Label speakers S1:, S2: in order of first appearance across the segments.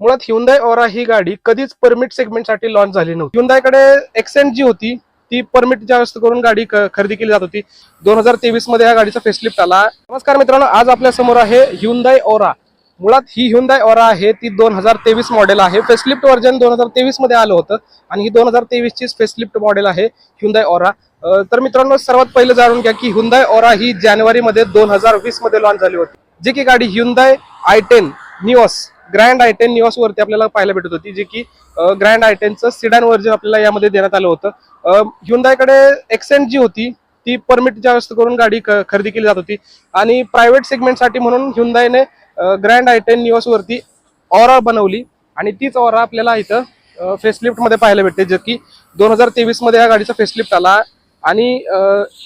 S1: मुळात ह्युंदाय ओरा ही गाडी कधीच परमिट सेगमेंटसाठी लॉन्च झाली नव्हती. ह्युंदायकडे एक्सेंट जी होती ती परमिट जास्त करून गाडी खरेदी केली जात होती. दोन हजार तेवीसमध्ये या गाडीचा फेसलिफ्ट आला. नमस्कार मित्रांनो आज आपल्यासमोर आहे ह्युंदाय ओरा मुळात ही ह्युंदाय ओरा आहे ती दोन हजार तेवीस मॉडेल आहे. फेसलिफ्ट व्हर्जन दोन हजार तेवीसमध्ये आलं होतं आणि ही दोन हजार तेवीसचीच फेसलिफ्ट मॉडेल आहे ह्युंदाय ओरा तर मित्रांनो सर्वात पहिले जाणून घ्या की ह्युंदाय ओरा ही जानेवारीमध्ये दोन हजार वीसमध्ये लॉन्च झाली होती. जी की गाडी Hyundai i ten Nios grand i ten निवासवरती वरती आपल्याला पाहायला भेटत होती जी की ग्रँड आय टेनचं सिडॅन व्हर्जन आपल्याला यामध्ये देण्यात आलं होतं. ह्युंदायकडे एक्सेंट जी होती ती परमिट जास्त करून गाडी खरेदी केली जात होती. आणि प्रायव्हेट सेगमेंटसाठी म्हणून ह्युंदायने ग्रँड आय टेन निवासवरती वरती ऑरा बनवली. आणि तीच ऑरा आपल्याला इथं फेसलिफ्टमध्ये पाहायला भेटते जे की दोन हजार तेवीसमध्ये या गाडीचा फेसलिफ्ट आला. आणि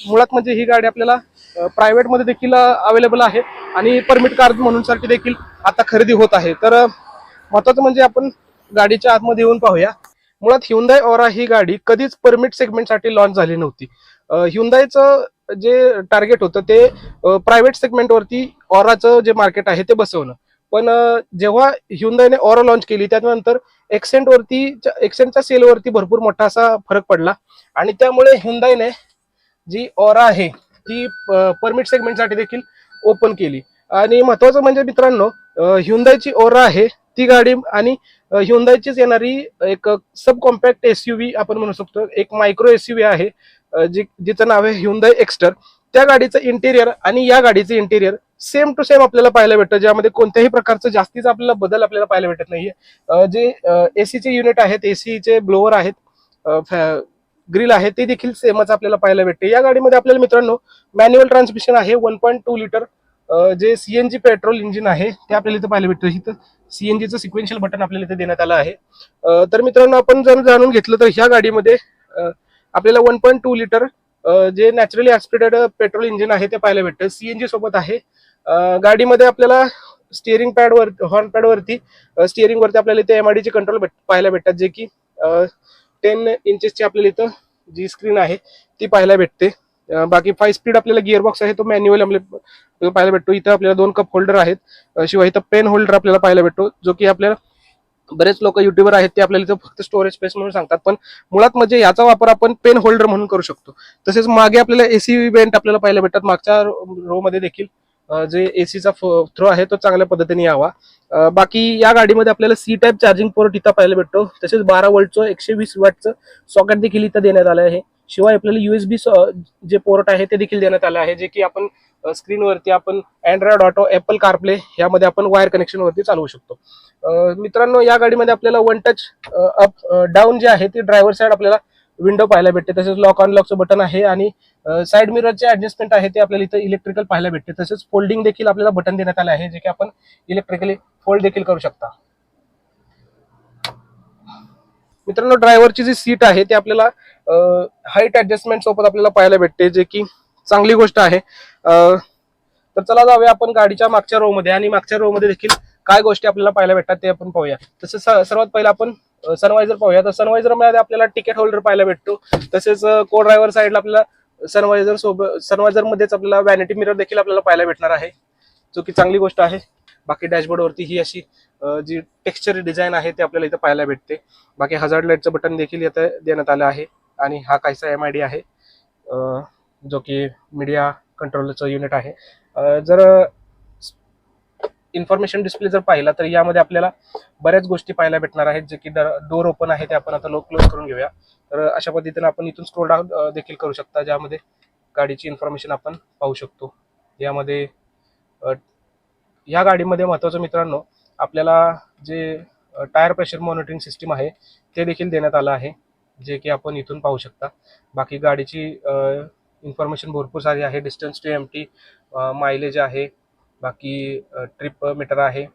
S1: मुळात म्हणजे ही गाडी आपल्याला प्रायव्हेटमध्ये देखील अवेलेबल आहे. आणि परमिट कार म्हणूनसाठी देखील आता खरेदी होत आहे. तर महत्वाचं म्हणजे आपण गाडीच्या आतमध्ये येऊन पाहूया. मुळात हिंदाय ओरा ही गाडी कधीच परमिट सेगमेंटसाठी लॉन्च झाली नव्हती. हिंदायचं जे टार्गेट होतं ते प्रायव्हेट सेगमेंटवरती ऑराचं जे मार्केट आहे ते बसवणं. पण जेव्हा ह्युंदायने ऑरा लॉन्च केली त्यानंतर एक्सेंटवरती एक्सेंटच्या सेलवरती भरपूर मोठा असा फरक पडला. आणि त्यामुळे ह्युंदायने जी ऑरा आहे ती परमिट सेगमेंटसाठी देखील ओपन केली. आणि महत्वाचं म्हणजे मित्रांनो ह्युंदायची ओरा आहे ती गाडी आणि ह्युंदायचीच येणारी एक सब कॉम्पॅक्ट एस आपण म्हणू शकतो. एक मायक्रो एस आहे जी जिचं नाव आहे ह्युंदाय एक्स्टर त्या गाडीचं इंटेरियर आणि या गाडीचं इंटेरियर सेम टू सेम आपल्याला पाहायला भेटतं. ज्यामध्ये कोणत्याही प्रकारचं जास्तीचा आपल्याला बदल आपल्याला पाहायला भेटत नाहीये. जे एसीचे युनिट आहेत एसीचे ब्लोअर आहेत ग्रिल आहे ते देखील सेमच आपल्याला पाहायला भेटते. या गाडीमध्ये आपल्याला मित्रांनो मॅन्युअल ट्रान्समिशन आहे वन पॉईंट टू लिटर जे सीएनजी पेट्रोल इंजिन आहे ते आपल्याला इथे पाहायला भेटतं. इथं सीएनजीचं सिक्वेन्शियल बटन आपल्याला इथे देण्यात आलं आहे. तर मित्रांनो आपण जर जाणून घेतलं तर ह्या गाडीमध्ये आपल्याला वन पॉईंट टू लिटर जे नॅचरली ऍक्सपिरेटेड पेट्रोल इंजिन आहे ते पाहायला भेटतं. सीएनजी सोबत आहे. गाडीमध्ये आपल्याला स्टिअरिंग पॅड वर हॉर्न पॅडवरती वरती वरती आपल्याला इथे एमआयडीचे कंट्रोल पाहायला भेटतात. जे की टेन इंचेसची आपल्याला इथं जी स्क्रीन आहे ती पाहायला भेटते. बाकी फाय स्पीड आपल्याला गिअरबॉक्स आहे तो मॅन्युअल आपल्याला पाहायला भेटतो. इथं आपल्याला दोन कप होल्डर आहेत. शिवाय इथं पेन होल्डर आपल्याला पाहायला भेटतो जो की आपल्याला बरेच लोक युट्यूबर आहेत ते आपल्याला इथं फक्त स्टोरेज स्पेस म्हणून सांगतात. पण मुळात म्हणजे याचा वापर आपण पेन होल्डर म्हणून करू शकतो. तसेच मागे आपल्याला एसी वेंट आपल्याला पाहायला भेटतात. मागच्या रो मध्ये देखील जे एसीचा थ्रो आहे तो चांगल्या पद्धतीने यावा. बाकी या गाडीमध्ये आपल्याला सी टाईप चार्जिंग पोर्ट इथं पाहायला भेटतो. तसेच बारा वोल्टचं एकशे वीस वॅटचं सॉकेट देखील इथं देण्यात आलं आहे. शिवाय आपल्याला युएसबी जे पोर्ट आहे ते देखील देण्यात आलं आहे जे की आपण स्क्रीनवरती आपण अँड्रॉइड ऑटो ऍपल कारप्ले यामध्ये आपण वायर कनेक्शनवरती चालवू शकतो. मित्रांनो या गाडीमध्ये आपल्याला वन टच अप डाऊन जे आहे ते ड्रायव्हर साईड आपल्याला विंडो पाहायला भेटते. तसेच लॉक अनलॉकचं बटन आहे आणि साईड मिररचे ऍडजस्टमेंट आहे ते आपल्याला इथं इलेक्ट्रिकल पाहायला भेटते. तसेच फोल्डिंग देखील आपल्याला बटन देण्यात आले आहे जे की आपण इलेक्ट्रिकली फोल्ड देखील करू शकता. मित्रांनो ड्रायव्हरची जी सीट आहे ते आपल्याला हाईट ऍडजस्टमेंट सोबत आपल्याला पाहायला भेटते जे की चांगली गोष्ट आहे. तर चला जाऊया आपण गाडीच्या मागच्या रो मध्ये आणि मागच्या रो मध्ये देखील काय गोष्टी आपल्याला पाहायला भेटतात ते आपण पाहूया. तसं स- सर्वात पहिला आपण सनवायझर पाहूया. तर सनवायझरमध्ये आपल्याला तिकीट होल्डर पाहायला भेटतो. तसेच को ड्रायव्हर साईडला आपल्याला सनवायझर सोबत सनवायझर मध्येच आपल्याला व्हॅनिटी मिरर देखील आपल्याला पाहायला भेटणार आहे. जो की चांगली गोष्ट आहे. बाकी डॅशबोर्ड वरती ही अशी जी टेक्स्चर डिझाईन आहे ते आपल्याला इथं पाहायला भेटते. बाकी हजार्ड लाईटचं बटन देखील इथं देण्यात आलं आहे. आणि हा काहीसा एम आय डी आहे. जो की मीडिया कंट्रोलचं युनिट आहे. जर इन्फॉर्मेशन डिस्प्ले जर पाहिला तर यामध्ये आपल्याला बऱ्याच गोष्टी पाहायला भेटणार आहेत जे की डोर ओपन आहे ते आपण आता लो क्लोज करून घेऊया. तर अशा पद्धतीने आपण इथून स्क्रोल डाऊन देखील करू शकता ज्यामध्ये गाडीची इन्फॉर्मेशन आपण पाहू शकतो. यामध्ये या गाडीमध्ये महत्त्वाचं मित्रांनो आपल्याला जे टायर प्रेशर मॉनिटरिंग सिस्टीम आहे ते देखील देण्यात आलं आहे जे की आपण इथून पाहू शकता. बाकी गाडीची इन्फॉर्मेशन भरपूर सारी आहे distance to M T mileage आहे बाकी ट्रिप मीटर आहे.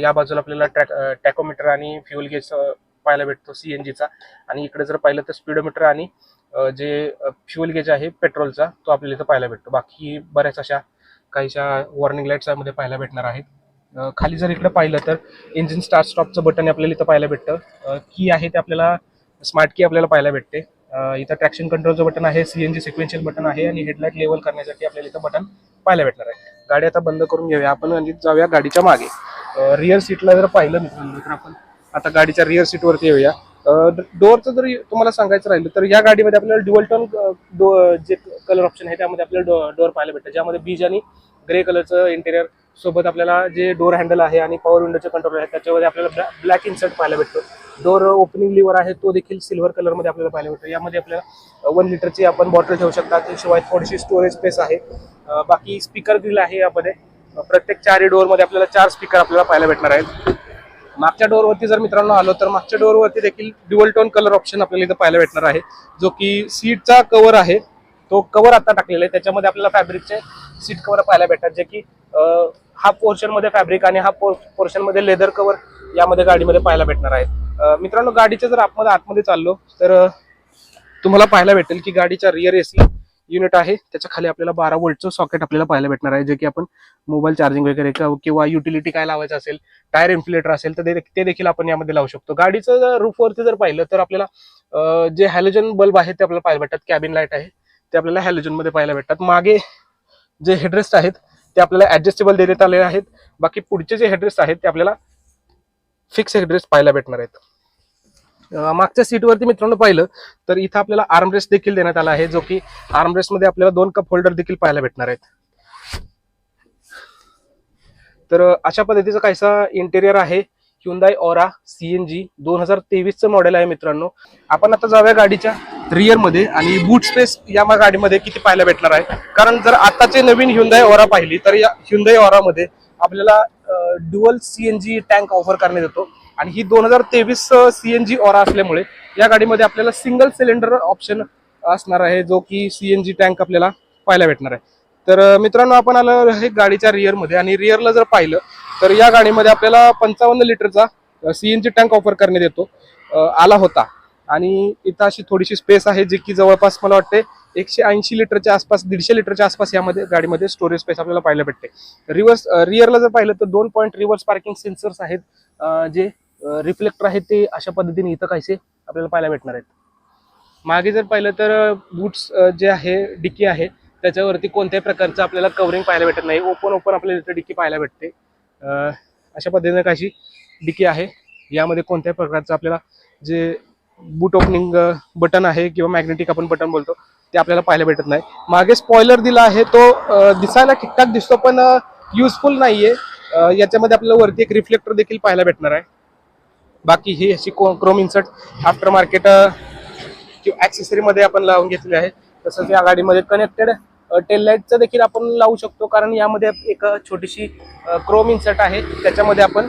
S1: या बाजूला आपल्याला ट्रॅक टॅकोमीटर आणि फ्युल गेज पाहायला भेटतो सी एन जीचा. आणि इकडे जर पाहिलं तर स्पीडोमीटर आणि जे फ्युल गेज आहे पेट्रोलचा तो आपल्याला इथं पाहायला भेटतो. बाकी बऱ्याच अशा काहीशा वॉर्निंग लाईट्स यामध्ये पाहायला भेटणार आहेत. खाली जर इकडे पाहिलं तर इंजिन स्टार्ट स्टॉपचं बटन आपल्याला इथं पाहायला भेटतं. की आहे ते आपल्याला स्मार्ट की आपल्याला पाहायला भेटते. इथं ट्रॅक्शन कंट्रोलचं बटन आहे सीएनजी सिक्वेन्शियल बटन आहे आणि हेडलाईट लेवल करण्यासाठी आपल्याला इथं बटन पाहायला भेटणार आहे. गाडी आता बंद करून घेऊया. आपण आणि जाऊया गाडीच्या मागे. रिअर सीटला जर पाहिलं मित्रांनो तर आपण आता गाडीच्या रिअर सीटवरती येऊया. डोअरचं जर तुम्हाला सांगायचं राहिलं तर या गाडीमध्ये आपल्याला ड्युअल टोन जे कलर ऑप्शन आहे त्यामध्ये आपल्याला डोअर पाहायला भेटतं. ज्यामध्ये बीज आणि ग्रे कलरचं इंटेरियर सोबत आपल्याला जे डोअर हँडल आहे आणि पॉवर विंडोचे कंट्रोल आहे त्याच्यामध्ये आपल्याला ब्लॅक इन्सर्ट पाहायला भेटतो. डोअर ओपनिंग लिव्हर आहे तो देखील सिल्वर कलरमध्ये आपल्याला पाहायला भेटतो. यामध्ये आपल्याला वन लिटरची आपण बॉटल ठेवू शकता त्याशिवाय थोडीशी स्टोरेज स्पेस आहे. बाकी स्पीकर ग्रिल आहे यामध्ये. प्रत्येक चारही डोअरमध्ये आपल्याला चार स्पीकर आपल्याला पाहायला भेटणार आहेत. मागच्या डोअरवरती जर मित्रांनो आलो तर मागच्या डोअरवरती देखील ड्युअल टोन कलर ऑप्शन आपल्याला इथं पाहायला भेटणार आहे. जो की सीटचा कव्हर आहे तो कव्हर आता टाकलेला आहे. त्याच्यामध्ये आपल्याला फॅब्रिकचे सीट कवर पाहायला भेटतात जे की हा पोर्शनमध्ये फॅब्रिक आणि हा पोर्शनमध्ये लेदर कव्हर यामध्ये गाडीमध्ये पाहायला भेटणार आहे मित्रांनो गाडीच्या जर आतमध्ये आतमध्ये चाललो तर तुम्हाला पाहायला भेटेल की गाडीच्या रिअर एसी युनिट आहे. त्याच्याखाली आपल्याला बारा वोल्टचं सॉकेट आपल्याला पाहायला भेटणार आहे जे की आपण मोबाईल चार्जिंग वगैरे किंवा- युटिलिटी काय लावायचं असेल टायर इन्फ्लेटर असेल तर ते ते देखील आपण यामध्ये लावू शकतो. गाडीचं जर रूफवरती जर पाहिलं तर आपल्याला जे हॅलोजन बल्ब आहे ते आपल्याला पाहायला भेटतात. कॅबिन लाइट आहे ते आपल्याला हॅलोजनमध्ये पाहायला भेटतात. मागे जे हेडरेस्ट आहेत ते आपल्याला ऍडजस्टेबल देण्यात आले आहेत. बाकी पुढचे जे हेडरेस्ट आहेत ते आपल्याला फिक्स हेडरेस्ट पाहायला भेटणार आहेत. मागच्या सीटवरती मित्रांनो पाहिलं तर इथं आपल्याला आर्मरेस्ट देखील देण्यात आला आहे जो की आर्मरेस्टमध्ये आपल्याला दोन कप होल्डर देखील पाहायला भेटणार आहेत. तर अशा पद्धतीचा काहीसा इंटेरियर आहे. ह्युंदाय ओरा सीएनजी दोन हजार तेवीसचं मॉडेल आहे मित्रांनो. आपण आता जाऊया गाडीच्या. रिअरमध्ये आणि बूट स्पेस या गाडीमध्ये किती पाहायला भेटणार आहे? कारण जर आताचे नवीन ह्युंदाय ओरा पाहिली तर या ह्युंदाय ओरामध्ये आपल्याला ड्युअल सीएनजी टँक ऑफर करण्यात येतो. आणि ही दोन हजार तेवीस सीएनजी ओरा असल्यामुळे या गाडीमध्ये आपल्याला सिंगल सिलेंडर ऑप्शन असणार आहे जो की सीएनजी टँक आपल्याला पाहायला भेटणार आहे. तर मित्रांनो आपण आलो आहे गाडीच्या रिअरमध्ये आणि रिअरला जर पाहिलं तर या गाडीमध्ये आपल्याला पंचावन्न लिटरचा सीएनजी टँक ऑफर करण्यात येतो. आला होता. आणि इथं अशी थोडीशी स्पेस आहे जी की जवळपास मला वाटते एकशे ऐंशी लिटरच्या आसपास दीडशे लिटरच्या आसपास यामध्ये गाडीमध्ये स्टोरेज स्पेस आपल्याला पाहायला भेटते. रिव्हर्स रिअरला जर पाहिलं तर दोन पॉईंट रिव्हर्स पार्किंग सेन्सर्स आहेत जे रिफ्लेक्टर आहेत ते अशा पद्धतीने इथं काहीसे आपल्याला पाहायला भेटणार आहेत. मागे जर पाहिलं तर बुट्स जे आहे डिक्की आहे त्याच्यावरती कोणत्याही प्रकारचं आपल्याला कवरिंग पाहायला भेटत नाही. ओपन ओपन आपल्याला इथं डिक्की पाहायला भेटते. अशा पद्धतीने काशी डिक्की आहे. यामध्ये कोणत्याही प्रकारचं आपल्याला जे बूट ओपनिंग बटन आहे किंवा मॅग्नेटिक आपण बटन बोलतो ते आपल्याला पाहायला भेटत नाही. मागे स्पॉयलर दिला आहे तो दिसायला ठीकठाक दिसतो पण युजफुल नाहीये. याच्यामध्ये आपल्याला वरती एक रिफ्लेक्टर देखील पाहायला भेटणार आहे. बाकी ही अशी क्रोम इन्सर्ट आफ्टर मार्केट किंवा ॲक्सेसरीमध्ये आपण लावून घेतली आहे. तसंच या गाडीमध्ये कनेक्टेड टेल लाईटचं देखील आपण लावू शकतो कारण यामध्ये एक छोटीशी क्रोम इन्सर्ट आहे. त्याच्यामध्ये आपण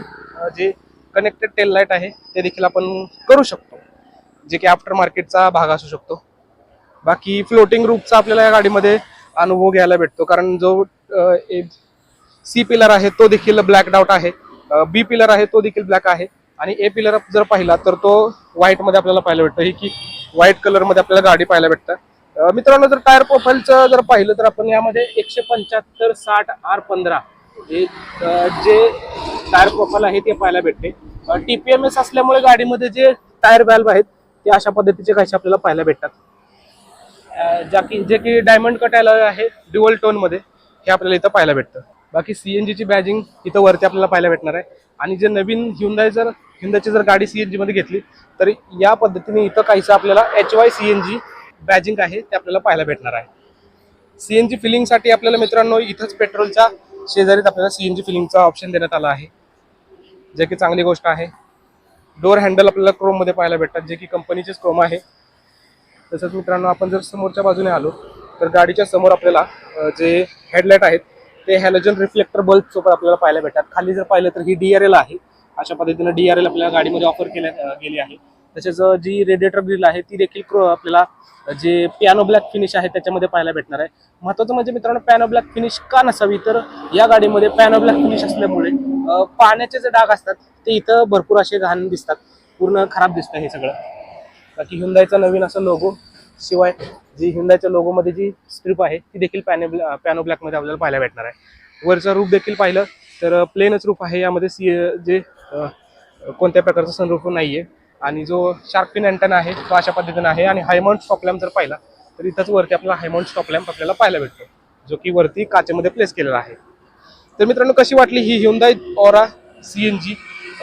S1: जे कनेक्टेड टेल लाइट आहे ते देखील आपण करू शकतो. जे की आफ्टर मार्केटचा भाग असू शकतो. बाकी फ्लोटिंग रूपचा आपल्याला या गाडीमध्ये अनुभव घ्यायला भेटतो. कारण जो सी पिलर आहे तो देखील ब्लॅक डाऊट आहे. बी पिलर आहे तो देखील ब्लॅक आहे. आणि ए पिलर जर पाहिला तर तो व्हाईटमध्ये आपल्याला पाहायला भेटतं. ही की व्हाईट कलरमध्ये आपल्याला गाडी पाहायला भेटतं मित्रांनो जर टायर प्रोफाईलचं जर पाहिलं तर आपण यामध्ये एकशे पंच्याहत्तर साठ आर पंधरा हे जे टायर प्रोफाईल आहे ते पाहायला भेटते. टी पी एम एस असल्यामुळे गाडीमध्ये जे टायर बॅल्ब आहेत ते अशा पद्धतीचे काही आपल्याला पाहायला भेटतात? ज्या की जे की डायमंड कट आहे ड्युअल टोनमध्ये हे आपल्याला इथं पाहायला भेटतं. बाकी सी एन जीची बॅजिंग इथं वरती आपल्याला पाहायला भेटणार आहे. आणि जे नवीन हिंदाय जर हिंदाची जर गाडी सी एन जीमध्ये घेतली तर या पद्धतीने इथं काहीसं आपल्याला H Y C N G badging आहे ते आपल्याला पाहायला भेटणार आहे. सी एन जी फिलिंगसाठी आपल्याला मित्रांनो इथंच पेट्रोलच्या शेजारीच आपल्याला सी एन जी फिलिंगचा ऑप्शन देण्यात आला आहे. जे की चांगली गोष्ट आहे. डोअर हँडल आपल्याला क्रोममध्ये पाहायला भेटतात जे की कंपनीचेच क्रोम आहे. तसंच मित्रांनो आपण जर समोरच्या बाजूने आलो तर गाडीच्या समोर आपल्याला जे हेडलाईट आहेत ते हॅलोजन रिफ्लेक्टर बल्ब सोबत आपल्याला पाहायला भेटतात. खाली जर पाहिलं तर ही डीआरएल आहे. अशा पद्धतीने डीआरएल आपल्या गाडीमध्ये ऑफर केल्या गेली आहे. तसेच जी रेडिएटर ग्रिल आहे ती देखील क्रो- आपल्याला जे पियानो ब्लॅक फिनिश आहे त्याच्यामध्ये पाहायला भेटणार आहे. महत्वाचं म्हणजे मित्रांनो पॅनो ब्लॅक फिनिश का नसावी? तर या गाडीमध्ये पॅनो ब्लॅक फिनिश असल्यामुळे पाण्याचे जे डाग असतात ते इथं भरपूर असे घाण दिसतात. पूर्ण खराब दिसतं हे सगळं. बाकी हिंदायचा नवीन असा लोगो शिवाय जी हिंदायच्या लोगो मध्ये जी स्ट्रीप आहे ती देखील पॅनो पॅनो ब्लॅकमध्ये आपल्याला पाहायला भेटणार आहे. वरचं रूप देखील पाहिलं तर प्लेनच रूप आहे यामध्ये सी जे कोणत्या प्रकारचं सनरूफ नाहीये. आणि जो शार्पिन अँटन आहे तो अशा पद्धतीनं आहे. आणि हायमाउंट स्टॉप लॅम्प जर पाहिला तर इथंच वरती आपल्याला हायमाउंट स्टॉपलॅम्प आपल्याला पाहायला भेटतो जो की वरती काचेमध्ये प्लेस केलेला आहे. तर मित्रांनो कशी वाटली ही हिंदाई ओरा सी एन जी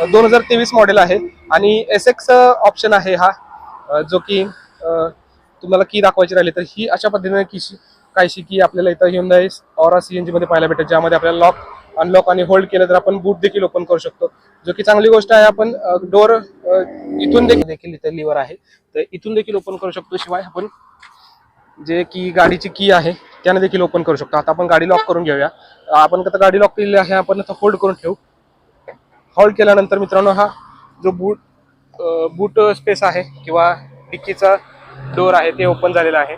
S1: दोन हजार तेवीस मॉडेल आहे. आणि एस एक्स ऑप्शन आहे हा जो की तुम्हाला की दाखवायची राहिली तर ही अशा पद्धतीने की कायशी की आपल्याला इथं हिंदाई ओरा सी एन जीमध्ये पाहायला भेटेल ज्यामध्ये आपल्याला लॉक अनलॉक आणि होल्ड केलं तर आपण बूट देखील ओपन करू शकतो. जो की चांगली गोष्ट आहे आपण डोर इथून देखील देखील इथं लिव्हर आहे. तर इथून देखील ओपन करू शकतो. शिवाय आपण जे की गाडीची की आहे त्याने देखील ओपन करू शकतो. आता आपण गाडी लॉक करून घेऊया. आपण आता गाडी लॉक केलेली आहे आपण आता होल्ड करून ठेवू. होल्ड केल्यानंतर मित्रांनो हा जो बूट बूट स्पेस आहे किंवा डिक्कीचा डोर आहे ते ओपन झालेलं आहे.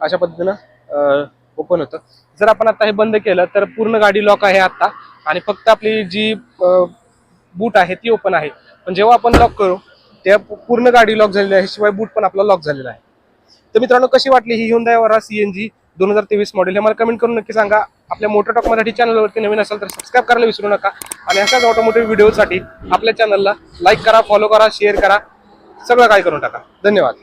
S1: अशा पद्धतीनं ओपन होतं. जर आपण आता हे बंद केलं तर पूर्ण गाडी लॉक आहे आता. आणि फक्त आपली जी बूट आहे ती ओपन आहे. पण जेव्हा आपण लॉक करू तेव्हा पूर्ण गाडी लॉक झालेली आहे. शिवाय बूट पण आपला लॉक झालेला आहे. तर मित्रांनो कशी वाटली ही Hyundai Aura C N G दोन हजार तेवीस मॉडेल हे मला कमेंट करून नक्की सांगा. आपल्या मोटर टॉक मराठी चॅनलवरती नवीन असेल तर सबस्क्राईब करायला विसरू नका. आणि अशाच ऑटोमोटिव्ह व्हिडिओसाठी आपल्या चॅनलला लाईक करा फॉलो करा शेअर करा. सगळं काय करून टाका. धन्यवाद.